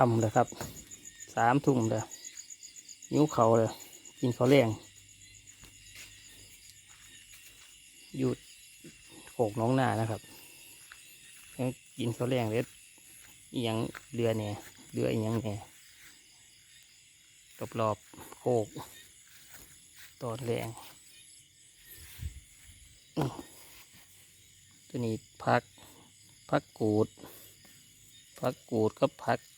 คำเลยครับสามทุ่มเลยนิ้วเขาเลยกินเขาวแรงอยู่โขกน้องหน้านะครับกินเขาวแรงเลยอียังเรือเนี่ยเรืออียังเนี่ยรอบๆโขกตอนแรงตัวนี้พักพักกูดพักกูดกับพักพัก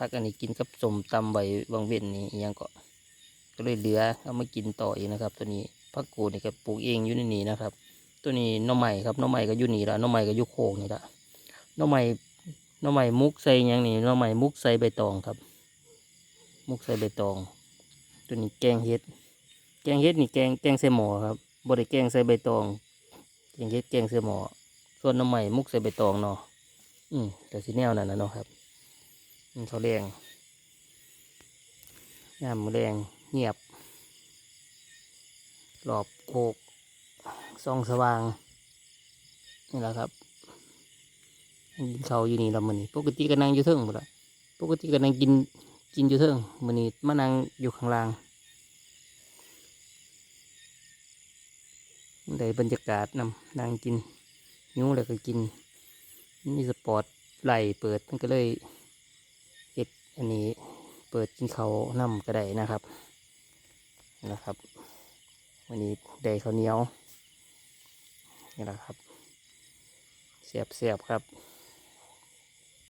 พักอันนี้กินกับสมตำใบบางเว้นนี่ยังก็ก็เลยเหลือเอามากินต่ออีกนะครับ ตัวนี้พักกูนี่ก็ปลูกเองอยู่ในนี้นะครับ ตัวนี้น้องใหม่ครับน้องใหม่ก็อยู่นี่ละน้องใหม่ก็อยู่โคกนี่ละน้องใหม่น้องใหม่มุกใส่ยังนี่น้องใหม่มุกใส่ใบตองครับ มุกใส่ใบตอง ตัวนี้แกงเห็ด แกงเห็ดนี่แกงแกงใส่หม้อครับบริแกงใส่ใบตองแกงเห็ดแกงใส่หม้อส่วนน้ำใหม่มุกใส่ใบตองเนาะอืมแต่สีแนวนั่นนะเนาะครับ เขาแรงยามมื้อแรงเงียบหลอบโคกซองสว่าง นี่แหละครับกินเขาอยู่นี่ละมื้อนี้ปกติก็นั่งอยู่เทิงหมดละปกติก็นั่งกินกินอยู่เทิงมื้อนี้มานั่งอยู่ข้างล่างได้บรรยากาศนำนั่งกินหิวแล้วก็กิน มีสปอร์ตไหลเปิดมันก็เลย อันนี้เปิดกินเขานำก็ได้นะครับนะครับ วันนี้ได้ข้าวเหนียวนี่แหละครับเสียบเสียบๆครับ